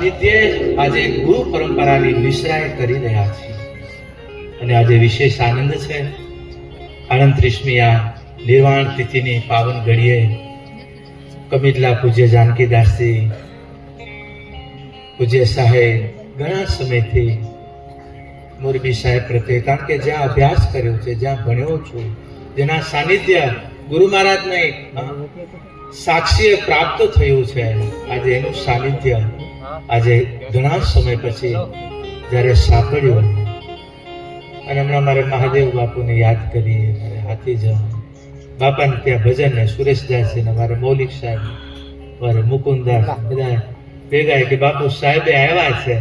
સાનિધ્યે આજે ગુરુ પરંપરાની મિશ્રાએ કરી રહ્યા છીએ. અને આજે વિશેષ આનંદ છે. આણત્રીસમી આ નિર્વાણ તિથિની પાવન ઘડીએ કમિટલા પૂજ્ય જાનકીદાસજી, પૂજ્ય સાહેબ ઘણા સમયથી મોરબી સાહેબ પ્રત્યે, કારણ કે જ્યાં અભ્યાસ કર્યો છે, જ્યાં ભણ્યો છું, જેના સાનિધ્ય ગુરુ મહારાજને સાક્ષીએ પ્રાપ્ત થયું છે. આજે એનું સાનિધ્ય આજે ઘણા સમય પછી જ્યારે સાંભળ્યું અને હમણાં મારે મહાદેવ બાપુને યાદ કરી મારે હાથી જવા. બાપાને ત્યાં ભજન ને સુરેશદાસજી ને મારે મૌલિક સાહેબ, મારે મુકુંદાસ બધા ભેગા કે બાપુ સાહેબે આવ્યા છે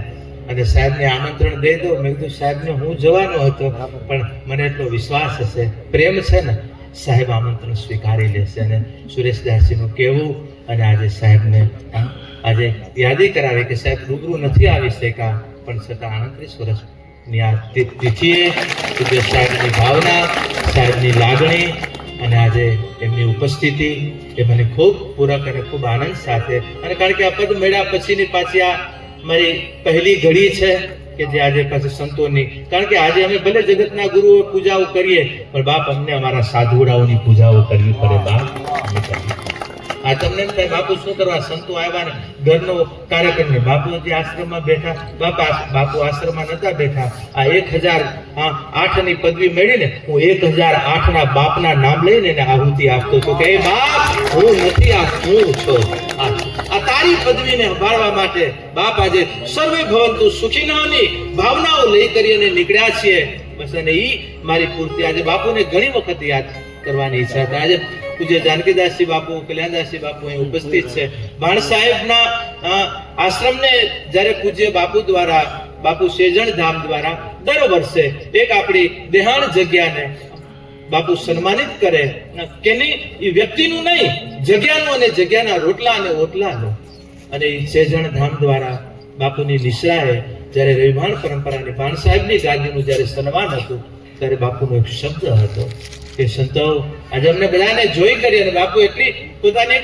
અને સાહેબને આમંત્રણ દઈ દો. મેં કીધું, સાહેબને હું જવાનો હતો, પણ મને એટલો વિશ્વાસ હશે, પ્રેમ છે ને, સાહેબ આમંત્રણ સ્વીકારી લેશે. અને સુરેશદાસજીનું કહેવું અને આજે સાહેબને આજે યાદી કરાવે કે સાહેબ રૂબરૂ નથી આવી શક્યા, પણ છતાં આણત્રીસ વર્ષની આ તિથિએ જે સાહેબની ભાવના, સાહેબની લાગણી અને આજે એમની ઉપસ્થિતિ એ મને ખૂબ પૂરક અને ખૂબ આનંદ સાથે અને કારણ કે આ પદ મળ્યા પછીની પાછી આ મારી પહેલી ઘડી છે કે જે આજે પાછી સંતોની, કારણ કે આજે અમે ભલે જગતના ગુરુઓ પૂજાઓ કરીએ, પણ બાપ અમને અમારા સાધુડાઓની પૂજાઓ કરવી પડે, બાપ. આ તમને એમ થાય, બાપુ શું કરવા, સંતો આવ્યા ને, ઘરનો કાર્યક્રમ ને, બાપુ જે આશ્રમમાં બેઠા, બાપા બાપુ આશ્રમમાં નતા બેઠા. આ એક હજાર આઠની પદવી મેળવીને, હું એક હજાર આઠ ના બાપના નામ લઈને એને આહુતિ આપતો હતો કે બાપ, હું નથી આ, હું છું. આ તારી તારી પદવીને સંભાળવા માટે બાપ આજે સર્વે ભવંતુ સુખીનાની ભાવનાઓ લઈ કરી અને નીકળ્યા છીએ. બસ અને ઈ મારી પૂર્તિ આજે બાપુને ઘણી વખત યાદ કરવાની ઈચ્છા હતા આજે પૂજ્ય જાનકીદાસજી બાપુ, કલ્યાણદાસજી બાપુ અહીં ઉપસ્થિત છે. ભાણ સાહેબના આશ્રમને જ્યારે પૂજ્ય બાપુ દ્વારા, બાપુ સેજણ ધામ દ્વારા દર વર્ષે એક આપણી દેહાણ જગ્યાને બાપુ સન્માનિત કરે. કે નહીં એ વ્યક્તિનું નહીં, જગ્યાનું અને જગ્યાના રોટલા અને ઓટલાનું. અને સેજણ ધામ દ્વારા બાપુની નિશ્રાએ જ્યારે રવિભાણ પરંપરાની ભાણ સાહેબની ગાદીનું જ્યારે સન્માન હતું, ત્યારે બાપુનો એક શબ્દ હતો. કે સંતો આજે અમને બધાને જોઈ કરી અને બાપુ એટલી પોતાની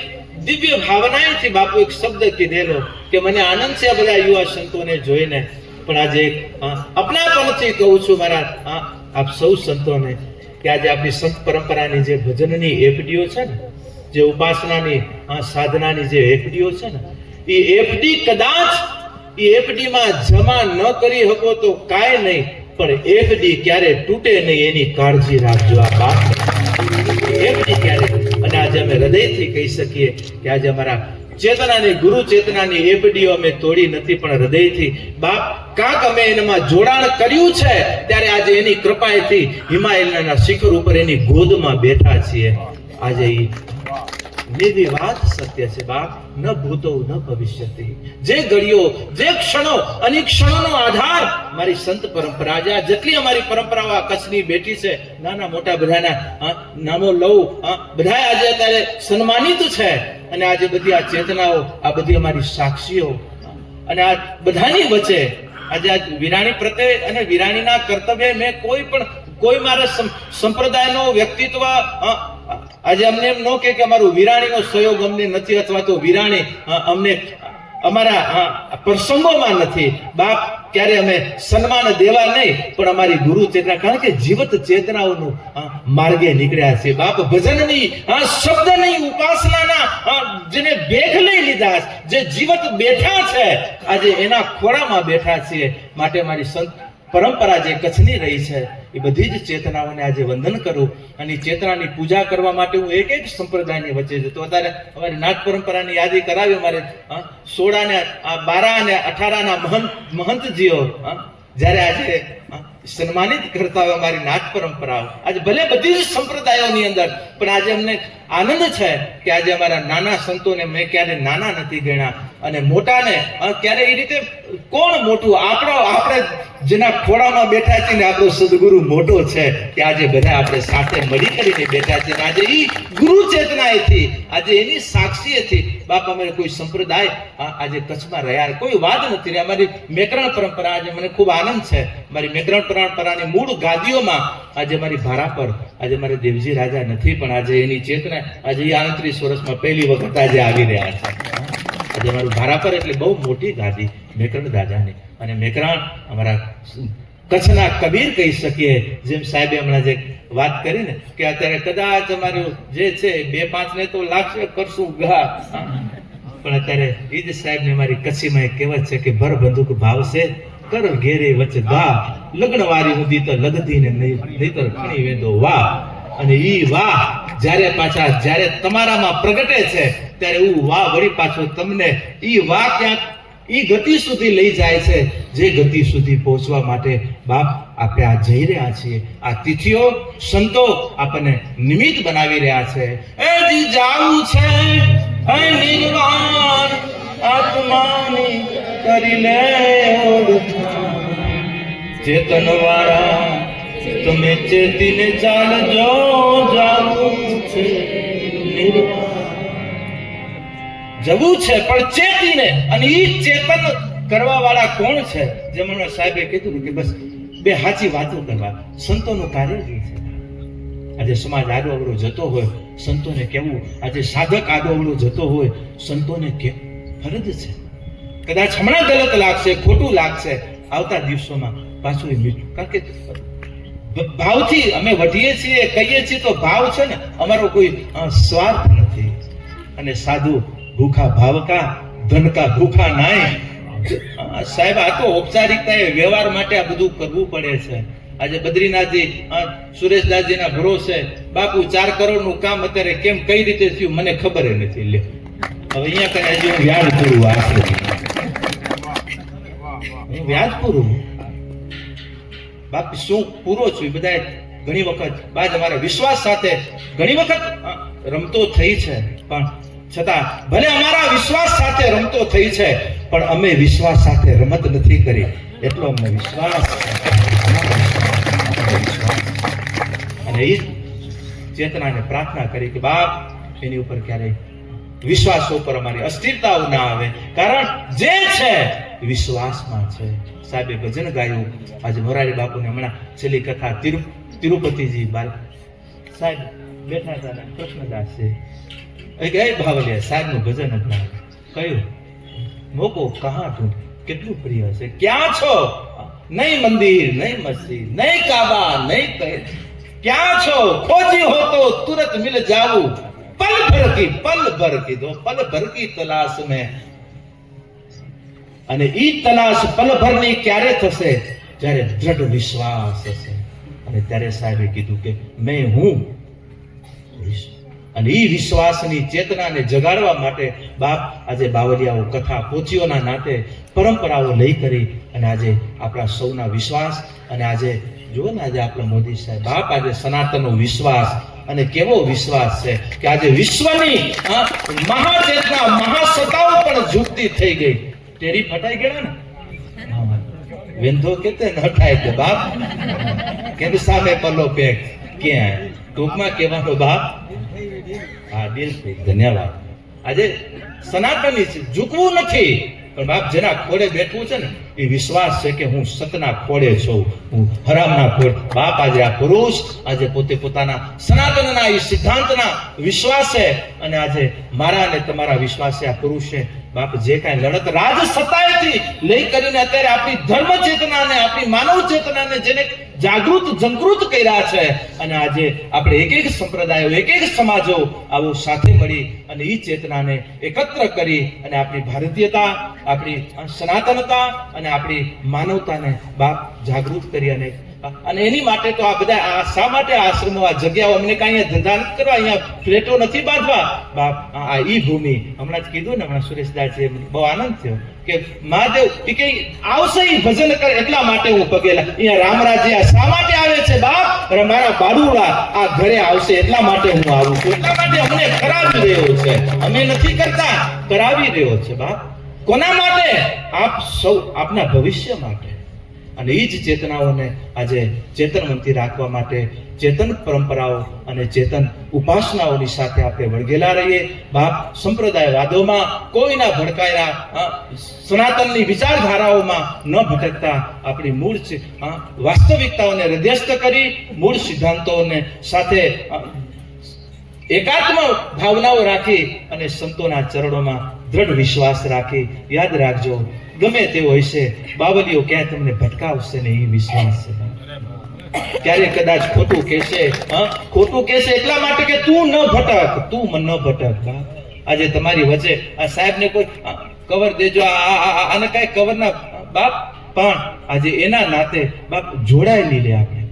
દિવ્ય ભાવનાએથી બાપુ એક શબ્દ કીધેલો કે મને આનંદ છે બધા યુવા સંતોને જોઈને. પણ આજે અપનાપણથી કહું છું મારા આપ સૌ સંતોને કે આજે આપણી સંત પરંપરાની જે ભજનની એફડીઓ છે ને, જે ઉપાસનાની સાધનાની જે એફડીઓ છે ને એ એફડી કદાચ એ એફડીમાં જમા ન કરી શકો તો કાંઈ નહીં, પણ એફડી ક્યારે તૂટે નહીં એની કાળજી રાખજો આ બાપ. એફડી ક્યારે અને આજે અમે હૃદયથી કહી શકીએ કે આજે અમારા ચેતનાની, ગુરુ ચેતનાની એફડીઓ અમે તોડી નથી, પણ હૃદયથી બાપ, કાંક અમે એનામાં જોડાણ કર્યું છે, ત્યારે આજે એની કૃપાએથી હિમાલયના શિખર ઉપર એની ગોદમાં બેઠા છીએ. આજે ઈ વાત, સત્ય છે બાપ, ન ભૂતો, ન ભવિષ્યતિ. જે ઘડીઓ, જે ક્ષણો અને ક્ષણોનો આધાર મારી સંત પરંપરા, આજે જેટલી અમારી પરંપરાઓ આ કચ્છની બેઠી છે, નાના મોટા બધાના નામો લઉં બધા આજે અત્યારે સન્માનિત છે. અને આજે બધી આ ચેતનાઓ, આ બધી અમારી સાક્ષીઓ, અને આ બધાની વચ્ચે આજે આ વિરાણી પ્રત્યે અને વિરાણીના કર્તવ્ય મેં કોઈ પણ, કોઈ મારા સંપ્રદાયનો વ્યક્તિત્વ આજે અમને એમ ન કે અમારું વિરાણીનો સહયોગ અમને નથી અથવા તો વિરાણી અમને, અમારા પ્રસંગોમાં નથી. બાપ ક્યારે અમે સન્માન દેવા નહીં, પણ અમારી ગુરુ ચેતના, કારણ કે જીવત ચેતનાઓનું માર્ગે નીકળ્યા છે. બાપ ભજનની શબ્દની ઉપાસનાના જેને બેઠ લઈ લીધા જે જીવત બેઠા છે, આજે એના ખોળામાં બેઠા છે માટે મારી સંત પરંપરા જે કચ્છની રહી છે એ બધી જ ચેતનાઓને આજે વંદન કરું અને ચેતનાની પૂજા કરવા માટે હું એક એક સંપ્રદાયની વચ્ચે જતો. અત્યારે અમારી નાથ પરંપરાની યાદી કરાવી અમારે અ, સોળા ને આ બારા અને અઠારાના મહંત મહંતજીઓ જ્યારે આજે સન્માનિત કરતા હોય અમારી નાથ પરંપરાઓ. આજે ભલે બધી જ સંપ્રદાયોની અંદર પણ આજે અમને આનંદ છે કે આજે અમારા નાના સંતોને મેં ક્યારે નાના નથી ગણ્યા. અને મોટાને ત્યારે એ રીતે, કોણ મોટું? આપણો, આપણે જેના ખોળામાં બેઠા છીએ આપણો સદગુરુ મોટો છે, કે આજે બધા આપણે સાથે મળી કરીને બેઠા છીએ. આજે એ ગુરુ ચેતનાએથી આજે એની સાક્ષીએથી બાપ અમે કોઈ સંપ્રદાય આજે કચ્છમાં રહ્યા. કોઈ વાત નથી રહી અમારી મેકરણ પરંપરા આજે મને ખૂબ આનંદ છે. મારી મેકરણ પરંપરાની મૂળ ગાદીઓમાં આજે મારી ભારા પર, આજે મારે દેવજી રાજા નથી, પણ આજે એની ચેતના આજે આડત્રીસ વર્ષમાં પહેલી વખત આજે આવી રહ્યા છે. અમારું ભારાપર એટલે બહુ મોટી ગાદી મેકરણ દાદાની. અને મેકરણ અમારા કચ્છના કબીર કહી શકીએ, જેમ સાહેબે હમણાં જે વાત કરી ને કે અત્યારે કદાચ અમારું જે છે, બે પાંચ ને તો લાગશે કરશું ગા. પણ અત્યારે એ જ સાહેબને મારી કચ્છીમાં એક કહેવત છે કે, ભર બંદૂક ભાવશે, કર ઘેરે વચ્ચે ગા. લગ્ન વારી સુધી તો લગતી ને નહીં, નહીતર ખણી વેંદો વાહ. અને ઈ વાહ જ્યારે પાછા, જ્યારે તમારામાં પ્રગટે છે ત્યારે એવું વાહ વળી પાછો તમને એ વાહ ક્યાંક એ ગતિ સુધી લઈ જાય છે, જે ગતિ સુધી પહોંચવા માટે બાપ આપણે આ જઈ રહ્યા છીએ. આ તિથિઓ, સંતો આપણને નિમિત્ત બનાવી રહ્યા છે. એ જી જાવું છે હે નિર્વાણ, આત્માની કરી લે. ચેતન વાળા, તમે ચેતીને ચાલજો, જાવું છે નિર્વાણ. જવું છે, પણ ચેતીને અને ઈ ચેતન કરવા વાળા કોણ છે? જેમ હમણાં સાહેબે કીધું કે બસ બે સાચી વાતો કરવા. સંતોનું કાર્ય જ છે. આજે સમાજ આડો અવળો જતો હોય, સંતોને કેવું આજે સાધક આડો અવળો જતો હોય, સંતોને કે ફરજ છે. કદાચ હમણાં ગલત લાગશે, ખોટું લાગશે, આવતા દિવસોમાં પાછું એ મીઠું. કારણ કે ભાવથી અમે વઢીએ છીએ, કહીએ છીએ તો ભાવ છે ને, અમારો કોઈ સ્વાર્થ નથી. અને સાધુ ભૂખા ભાવકા, ધનકા ભૂખા નાય. સાહેબ, આ તો ઔપચારિકતા એ વ્યવહાર માટે આ બધું કરવું પડે છે. આજે બદ્રીનાથજી સુરેશદાસજીના ભરોસે બાપુ ચાર કરોડનું કામ અત્યારે કેમ, કઈ રીતે થયું, મને ખબર નથી. લે. હવે અહીંયા કઈ હજી હું વ્યાજ પૂરું આશરે હું વ્યાજ પૂરું? બાપ, શું પૂરો છું બધાએ ઘણી વખત, બાદ અમારા વિશ્વાસ સાથે ઘણી વખત રમતો થઈ છે. પણ છતાં ભલે અમારા વિશ્વાસ સાથે રમતો થઈ છે, પણ અમે વિશ્વાસ સાથે રમત નથી કરી. એટલો અમને વિશ્વાસ અને એ ચેતનાને પ્રાર્થના કરી કે, બાપ, એની ઉપર ક્યારેય વિશ્વાસ ઉપર અમારી અસ્થિરતાઓ ના આવે. કારણ જે છે વિશ્વાસમાં છે. સાહેબે ભજન ગાયું. આજે મોરારી બાપુને હમણાં છેલ્લી કથા તિરુ, તિરુપતિજી બાલ, સાહેબ, બેઠા હતા કૃષ્ણદાસ. છે એ કે "એ ભાવલિયા સાહેબનું ભજન હમણાં કયું મોકો કહા તું? કેટલું પ્રિય છે? ક્યાં છો? નહીં મંદિર નહીં મસ્જિદ નહીં કાબા નહીં કહે ક્યાં છો? ખોજી હો તો તુરંત મિલ જાવું પલ ભર કી પલ ભર કી દો, પલ ભર કી તલાશ મેં. અને ઈ તલાશ પલ ભરની ક્યારે થશે? જ્યારે દ્રઢ વિશ્વાસ હશે. અને ત્યારે સાહેબે કીધું કે, મેં હું? અને એ વિશ્વાસની ચેતનાને જગાડવા માટે બાપ આજે બાવલિયાઓ કથા પોચીઓના નાતે પરંપરાઓ લઈ કરી અને આજે આપણા સૌના વિશ્વાસ અને આજે જુઓ ને આજે આપણા મોદી સાહેબ, બાપ આજે સનાતનનો વિશ્વાસ અને કેવો વિશ્વાસ છે કે આજે વિશ્વની મહાચેતના, મહાસત્તાઓ પણ ઝૂકતી થઈ ગઈ. તેરી ફટાઈ ગયા ને. વેંધો કેતે ન થાય કે બાપ? કેમ સામે પલ્લો પેક ક્યાં? ટૂંકમાં કહેવાનો બાપ દિલથી ધન્યવાદ. આજે સનાતની છે, ઝૂકવું નથી. પણ બાપ જેના ખોડે બેઠવું છે ને, એ વિશ્વાસ છે કે હું સતના ખોડે છું. હું હરામના ખોડ બાપ આજે આ પુરુષ, આજે પોતે પોતાના સનાતનના, એ સિદ્ધાંતના વિશ્વાસે અને આજે મારા અને તમારા વિશ્વાસે આ પુરુષે બાપ જે કાંઈ લડત રાજ સત્તાએથી લઈ કરીને અત્યારે આપણી ધર્મ ચેતનાને, આપણી માનવ ચેતનાને જેને જાગૃત જંકૃત કર્યા છે. અને આજે આપણે એક એક સંપ્રદાયો એક એક સમાજો આવો સાથે મળી અને એ ચેતનાને એકત્ર કરી અને આપણી ભારતીયતા, આપણી સનાતનતા અને આપણી માનવતાને બાપ જાગૃત કરી અને અને એની માટે તો આ બધા આ શા માટે આશ્રમો, આ જગ્યાઓ અમને કાંઈ ધંધા નથી કરવા, અહીંયા ફ્લેટો નથી બાંધવા? બાપ, આ ઈ ભૂમિ. હમણાં જ કીધું ને, હમણાં સુરેશદાસજીએ બહુ આનંદ થયો કે મહાદેવ કે આવશે ઈ ભજન કરે એટલા માટે હું પગેલા અહીંયા રામરાજે આ શા માટે આવે છે બાપ? મારા બાડુડા આ ઘરે આવશે એટલા માટે હું આવું છું. એટલા માટે અમને કરાવી રહ્યો છે. અમે નથી કરતા, કરાવી રહ્યો છે બાપ. કોના માટે? આપ સૌ, આપના ભવિષ્ય માટે. અને એ જ ચેતનાઓને આજે ચેતનવંતી રાખવા માટે ચેતન પરંપરાઓ અને ચેતન ઉપાસનાઓની સાથે આપણે વળગેલા રહીએ. બાપ સંપ્રદાયવાદોમાં કોઈના ભડકાયેલા સનાતનની વિચારધારાઓમાં ન ભટકતા આપણી મૂળ વાસ્તવિકતાઓને હૃદયસ્થ કરી મૂળ સિદ્ધાંતોને સાથે એકાત્મ ભાવનાઓ રાખી અને સંતોના ચરણોમાં દ્રઢ વિશ્વાસ રાખી. યાદ રાખજો ગમે તે હોય છે બાવલીઓ ક્યાંય તમને ભટકાવશે ને એ વિશ્વાસ છે. ક્યારે કદાચ ખોટું કહેશે ખોટું કહેશે એટલા માટે કે તું ન ભટક, તું મન ન ભટક આજે તમારી વચ્ચે આ સાહેબને કોઈ કવર દેજો આને કાંઈ કવર ના બાપ, પણ આજે એના નાતે બાપ જોડાયેલી લે આપણે.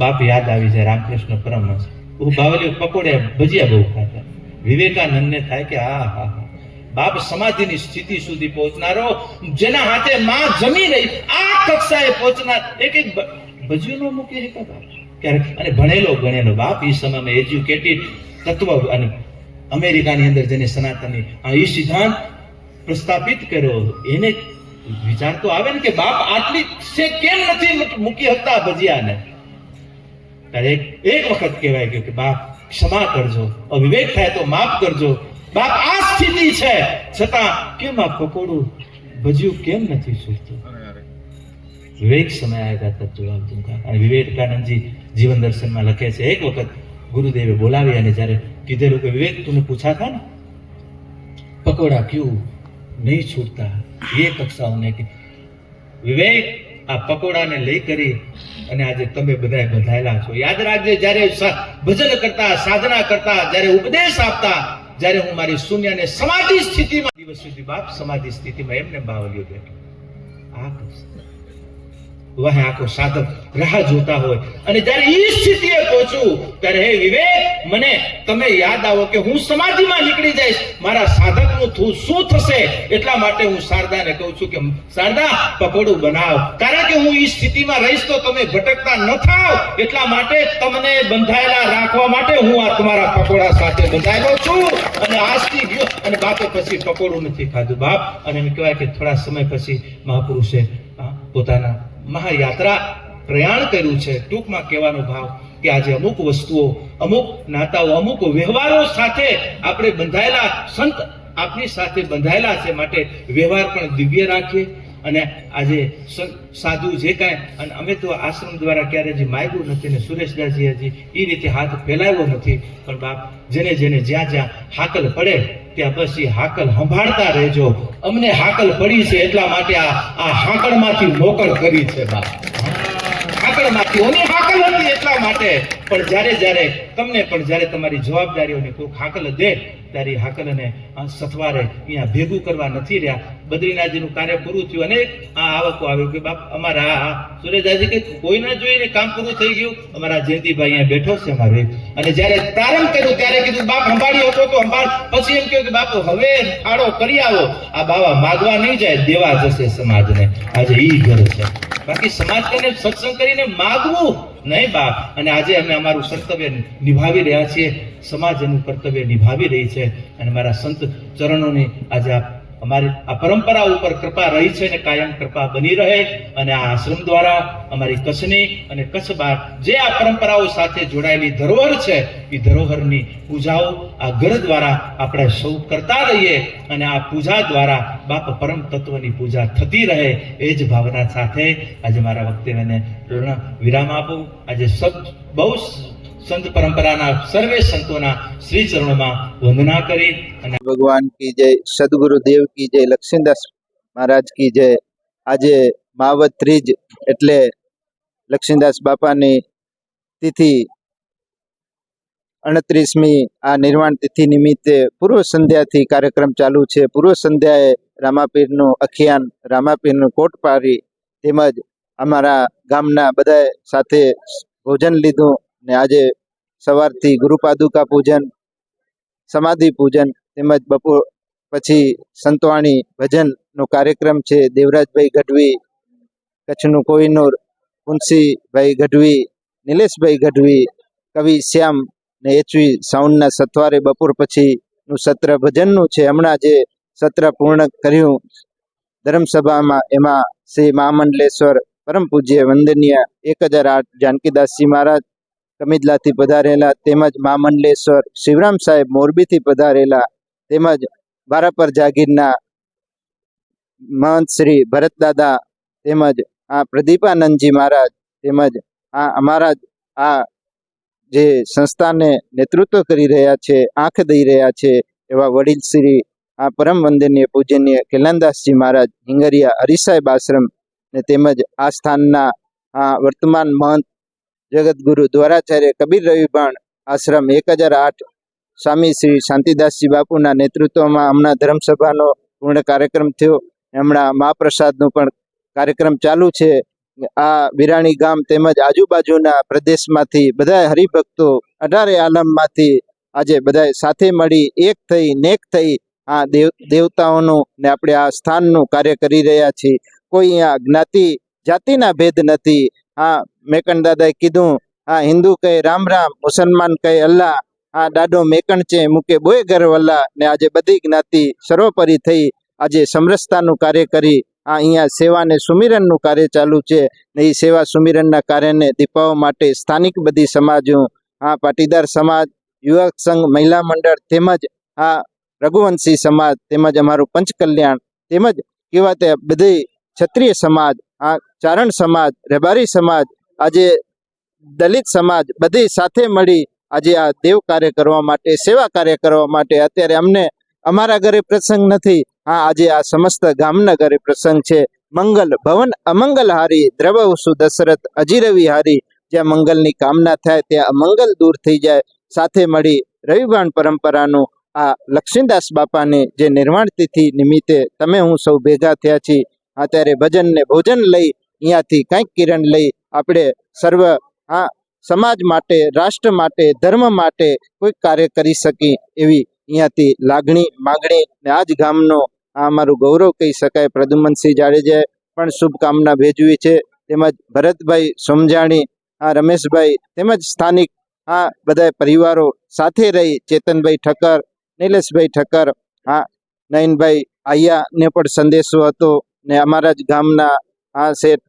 બાપ યાદ આવી જાય રામકૃષ્ણ પરમહંસ. હું બાવલીઓ પકોડે ભજીયા બહુ ખાતા. વિવેકાનંદને થાય કે આ હા હા બાપ સમાધિની સ્થિતિ સુધી પહોંચનારો, જેના હાથે માં જમી રહી, આ કક્ષાએ પહોંચનાર, એક એક ભજવીનો મૂકી શકે બાપ ક્યારેક, અને ભણેલો ગણેલો બાપ એ સમયમાં એજ્યુકેટેડ તત્વ અને અમેરિકાની અંદર જેને સનાતનની આ એ સિદ્ધાંત પ્રસ્થાપિત કર્યો, એને વિચાર તો આવે ને કે બાપ આટલી છે કેમ નથી મૂકી શકતા ભજીયાને? ત્યારે એક વખત કહેવાય કે બાપ ક્ષમા કરજો, અવિવેક થાય તો માફ કરજો બાપ આ સ્થિતિ છે. છતાં કેમ આ પકોડું ભજ્યું કેમ નથી છૂટતું વિવેક સમય આવ્યા હતા જવાબ દૂંગા અને વિવેકાનંદજી જીવન દર્શનમાં લખે છે, એક વખત ગુરુદેવે બોલાવી અને જ્યારે કીધેલું કે, વિવેક તુને પૂછા થા ને? પકોડા ક્યું? નહીં છૂટતા. એ કક્ષાઓને વિવેક, આ પકોડાને લઈ કરી અને આજે તમે બધાએ બંધાયેલા છો. યાદ રાખજે, જ્યારે ભજન કરતા, સાધના કરતા, જ્યારે ઉપદેશ આપતા જ્યારે હું મારી શૂન્ય અને સમાધિ સ્થિતિમાં દિવસ સુધી બાપ સમાધિ સ્થિતિમાં એમને બાવલ્યો બેઠો. આ વહ આખો સાધક રાહ જોતા હોય. અને જ્યારે એ સ્થિતિએ પહોંચું, ત્યારે હે વિવેક, મને તમે યાદ આવો કે હું સમાધિમાં નીકળી જઈશ. મારા સાધકનું થું શું થશે એટલા માટે હું શારદાને કહું છું કે, શારદા, પકોડું બનાવ. કારણ કે હું એ સ્થિતિમાં રહીશ તો તમે ભટકતા ન થાવ. એટલા માટે તમને બંધાયેલા રાખવા માટે હું આ તમારા પકોડા સાથે બંધાયેલો છું. અને આજથી ગયો, અને બાપે પછી પકોડું નથી ખાધું. બાપ, અને એમ કહેવાય કે થોડા સમય પછી મહાપુરુષે પોતાના મહાયાત્રા પ્રયાણ કર્યું છે. ટૂંકમાં કહેવાનો ભાવ કે આજે અમુક વસ્તુઓ, અમુક નાતાઓ, અમુક વ્યવહારો સાથે આપણે બંધાયેલા, સંત આપની સાથે બંધાયેલા છે. માટે વ્યવહાર પણ દિવ્ય રાખીએ. અને આજે સાધુ જે કાંઈ, અને અમે તો આશ્રમ દ્વારા ક્યારે હજી માગ્યું નથી ને સુરેશદાસજી હજી એ રીતે હાથ ફેલાવ્યો નથી. પણ બાપ, જેને જેને જ્યાં જ્યાં હાકલ પડે, ત્યાં બસ એ હાકલ સંભાળતા રહેજો. અમને હાકલ પડી છે એટલા માટે આ આ હાકળમાંથી નોકર કરી છે બાપ. હાકળમાંથી ઓની હાકલ હતી એટલા માટે. પણ જ્યારે જ્યારે તમને, પણ જ્યારે તમારી જવાબદારીઓને કોઈ હાકલ દે ત્યારે હાકલ હાકલને સથવારે અહીંયા ભેગું કરવા નથી રહ્યા. બદ્રીનાથજીનું કાર્ય પૂરું થયું અને આ આવકો આવ્યું કે બાપ, અમારા આ સુરેજાજી કે કોઈ ના જોઈને કામ પૂરું થઈ ગયું. અમારા જયંતિભાઈ અહીંયા બેઠો છે અમારે. અને જ્યારે પ્રારંભ કર્યું ત્યારે કીધું, બાપ, સંભાળી હતો તો સંભાળ. પછી એમ કહ્યું કે, બાપ, હવે ફાળો કરી આવો. આ બાવા માગવા નહીં જાય, દેવા જશે સમાજને. આજે ઈ ઘર છે. બાકી સમાજ કરીને સત્સંગ કરીને માગવું નહીં બા અને આજે અમે અમારું કર્તવ્ય નિભાવી રહ્યા છીએ. સમાજ એનું કર્તવ્ય નિભાવી રહી છે. અને મારા સંત ચરણોની આજે આ અમારી આ પરંપરા ઉપર કૃપા રહી છે અને કાયમ કૃપા બની રહે અને આ આશ્રમ દ્વારા અમારી કચ્છની અને કચ્છ બહાર જે આ પરંપરાઓ સાથે જોડાયેલી ધરોહર છે, એ ધરોહરની પૂજાઓ આ ઘર દ્વારા આપણે સૌ કરતા રહીએ અને આ પૂજા દ્વારા બાપ પરમ તત્વની પૂજા થતી રહે એ જ ભાવના સાથે આજે મારા વક્તવ્યને મને વિરામ આપું. આજે સબ બહુ સંત પરંપરાના સર્વે સંતોના શ્રી ચરણોમાં વંદના કરી અને ભગવાન કી જય, સદગુરુ દેવ કી જય, લક્ષ્મીદાસ મહારાજ કી જય. આજે માવત ત્રીજ એટલે લક્ષ્મીદાસ બાપાની તિથિ અડત્રીસમી આ નિર્વાણ તિથિ નિમિત્તે પૂર્વ સંધ્યાથી કાર્યક્રમ ચાલુ છે. પૂર્વ સંધ્યાએ રામાપીરનું અખિયાન, રામાપીરનું કોટ પારી તેમજ અમારા ગામના બધા સાથે ભોજન લીધું. ને આજે સવારથી ગુરુપાદુકા પૂજન, સમાધિ પૂજન તેમજ બપોર પછી સંતવાણી ભજનનો કાર્યક્રમ છે. દેવરાજભાઈ ગઢવી, કચ્છનું કોહિનૂર કુંસીભાઈ ગઢવી, નિલેશભાઈ ગઢવી, કવિ શ્યામ ને એચવી સાઉન્ડના સથવારે બપોર પછીનું સત્ર ભજનનું છે. હમણાં જે સત્ર પૂર્ણ કર્યું, ધર્મસભામાં એમાં શ્રી મહામંડલેશ્વર પરમ પૂજ્ય વંદનીય એક હજાર આઠ જાનકીદાસજી મહારાજ કમિદલાથી પધારેલા તેમજ મહામંડલેશ્વર શિવરામ સાહેબ મોરબીથી પધારેલા તેમજ બારાપર જાગીરના મહંત શ્રી ભરતદાદા તેમજ આ પ્રદીપાનંદજી મહારાજ તેમજ આ અમારા આ જે સંસ્થાને નેતૃત્વ કરી રહ્યા છે, આંખ દઈ રહ્યા છે એવા વડીલ શ્રી આ પરમ વંદનીય પૂજનીય કિલાનદાસજી મહારાજ હિંગરિયા હરિસાહેબ આશ્રમ ને તેમજ આ સ્થાનના આ વર્તમાન મહંત જગતગુરુ દ્વારાચાર્ય કબીર રવિભાણ આશ્રમ એક હજાર આઠ સ્વામી શ્રી શાંતિદાસજી બાપુના નેતૃત્વમાં હમણાં ધર્મસભાનો પૂર્ણ કાર્યક્રમ થયો. હમણાં મહાપ્રસાદનું પણ કાર્યક્રમ ચાલુ છે. આ વિરાણી ગામ તેમજ આજુબાજુના પ્રદેશમાંથી બધા હરિભક્તો અઢારે આલમમાંથી આજે બધા સાથે મળી, એક થઈ નેક થઈ આ દેવ, દેવતાઓનું ને આપણે આ સ્થાનનું કાર્ય કરી રહ્યા છીએ. કોઈ અહીંયા જ્ઞાતિ, જાતિના ભેદ નથી. આ મેકણ દાદાએ કીધું આ હિન્દુ કહે, રામ રામ, મુસલમાન કહે, અલ્લાહ. આ દાડો મેકણ છે, મુકે બોય ગર્વ અલ્લાહ ને આજે બધી જ્ઞાતિ સર્વોપરી થઈ, આજે સમરસતાનું કાર્ય કરી, આ અહીંયા સેવા ને સુમિરનનું કાર્ય ચાલુ છે, ને એ સેવા સુમિરનના કાર્યને દીપાવવા માટે સ્થાનિક બધી સમાજો આ પાટીદાર સમાજ, યુવક સંઘ, મહિલા મંડળ તેમજ આ રઘુવંશી સમાજ, તેમજ અમારું પંચકલ્યાણ, તેમજ કેવા તે બધી ક્ષત્રિય સમાજ, આ ચારણ સમાજ, રેબારી સમાજ, આજે દલિત સમાજ બધી સાથે મળી આજે આ દેવ કાર્ય કરવા માટે, સેવા કાર્ય કરવા માટે અત્યારે અમને અમારા ઘરે પ્રસંગ નથી. હા, આજે આ સમસ્ત ગામના ઘરે પ્રસંગ છે. મંગલ ભવન અમંગલ હારી દ્રવસુ દશરથ અજીરવી હારી જ્યાં મંગલની કામના થાય ત્યાં અમંગલ દૂર થઈ જાય. સાથે મળી રવિવાણ પરંપરાનું આ લક્ષ્મીદાસ બાપાને જે નિર્માણ તિથિ નિમિત્તે તમે હું સૌ ભેગા થયા છીએ. અત્યારે ભજન ને ભોજન લઈ અહીંયાથી કંઈક કિરણ લઈ આપણે સર્વ આ સમાજ માટે, રાષ્ટ્ર માટે, ધર્મ માટે કોઈ કાર્ય કરી શકી એવી અહીંયાથી લાગણી, માગણી ને આ જ ગામનો આ અમારું ગૌરવ કહી શકાય. પ્રદ્યુમનસિંહ જાડેજાએ પણ શુભકામના ભેજવી છે. તેમજ ભરતભાઈ સોમજાણી આ રમેશભાઈ તેમજ સ્થાનિક આ બધા પરિવારો સાથે રહી ચેતનભાઈ ઠક્કર, નિલેશભાઈ ઠક્કર આ નયનભાઈ આયાને પણ સંદેશો હતો. ને અમારા જ ગામના આ શેઠ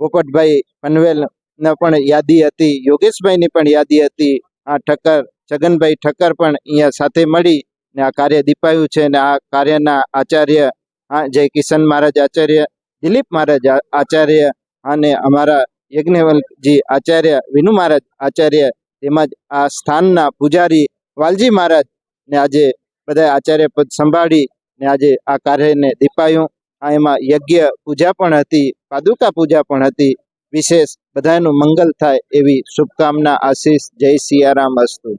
પોપટભાઈ પનવેલ ને પણ યાદી હતી, યોગેશભાઈની પણ યાદી હતી, આ ઠક્કર, છગનભાઈ ઠક્કર પણ અહીંયા સાથે મળી ને આ કાર્ય દીપાયું છે ને આ કાર્યના આચાર્ય, આ જય કિશન મહારાજ આચાર્ય, દિલીપ મહારાજ આચાર્ય અને અમારા યજ્ઞવલજી આચાર્ય, વિનુ મહારાજ આચાર્ય, તેમજ આ સ્થાનના પૂજારી વાલજી મહારાજ ને આજે બધા આચાર્ય પદ સંભાળી ને આજે આ કાર્યને દીપાયું. આ એમાં યજ્ઞ પૂજા પણ હતી, પાદુકા પૂજા પણ હતી. વિશેષ બધાનું મંગલ થાય એવી શુભકામના, આશીષ, જય સિયારામ અસ્તુ.